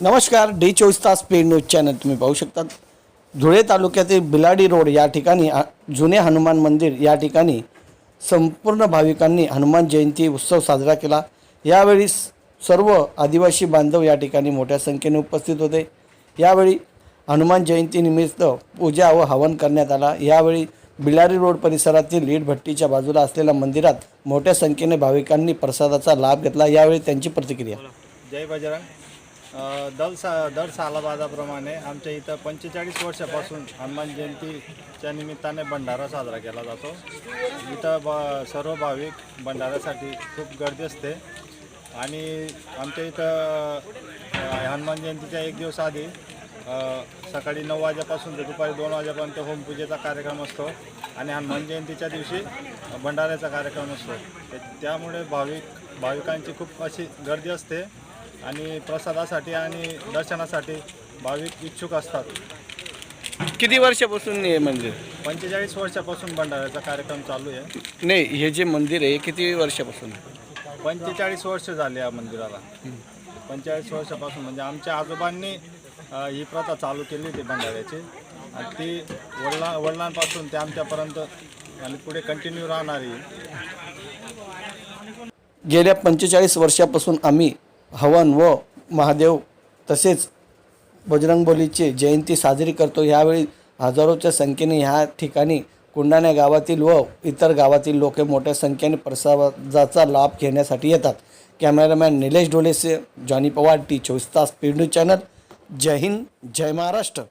नमस्कार डी चोवीस तास पेड न्यूज चॅनल तुम्ही पाहू शकता. धुळे तालुक्यातील बिलाडी रोड या ठिकाणी आ- जुने हनुमान मंदिर या ठिकाणी संपूर्ण भाविकांनी हनुमान जयंती उत्सव साजरा केला. यावेळी सर्व आदिवासी बांधव या ठिकाणी मोठ्या संख्येने उपस्थित होते. यावेळी हनुमान जयंतीनिमित्त पूजा व हवन करण्यात आला. यावेळी बिलारी रोड परिसरातील लीड भट्टीच्या बाजूला असलेल्या मंदिरात मोठ्या संख्येने भाविकांनी प्रसादाचा लाभ घेतला. यावेळी त्यांची प्रतिक्रिया. जय बजरंग दर सा दर सालाबादाप्रमाणे आमच्या इथं पंचेचाळीस वर्षापासून हनुमान जयंतीच्या निमित्ताने भंडारा साजरा केला जातो. इथं ब सर्व भाविक भंडाऱ्यासाठी खूप गर्दी असते. आणि आमच्या इथं हनुमान जयंतीच्या एक दिवस आधी सकाळी नऊ वाजेपासून ते दुपारी दोन वाजेपर्यंत होमपूजेचा कार्यक्रम असतो. आणि हनुमान जयंतीच्या दिवशी भंडाऱ्याचा कार्यक्रम असतो. त्यामुळे भाविक भाविकांची खूप अशी गर्दी असते. आणि प्रसादासाठी आणि दर्शनासाठी भाविक इच्छुक असतात. किती वर्षापासून हे मंदिर? पंचेचाळीस वर्षापासून भंडाऱ्याचा कार्यक्रम चालू आहे. नाही हे जे मंदिर आहे किती वर्षापासून? पंचेचाळीस वर्ष झाले या मंदिराला. पंचेचाळीस वर्षापासून म्हणजे आमच्या आजोबांनी अ, ही प्रथा चालू केली होती भंडाऱ्याची. आणि ती वडिला वडिलांपासून ते आमच्यापर्यंत आणि पुढे कंटिन्यू राहणारी. गेल्या पंचेचाळीस वर्षापासून आम्ही हवन व महादेव तसेच बजरंगबलीची जयंती साजरी करतो. यावेळी हजारोच्या संख्येने ह्या ठिकाणी कुंडाण्या गावातील व इतर गावातील लोक मोठ्या संख्येने प्रसादाचा लाभ घेण्यासाठी येतात. Cameraman Nilesh Dolese Johnny Pawar T चोवीस तास पी न्यूज चॅनल. जय हिंद जय महाराष्ट्र.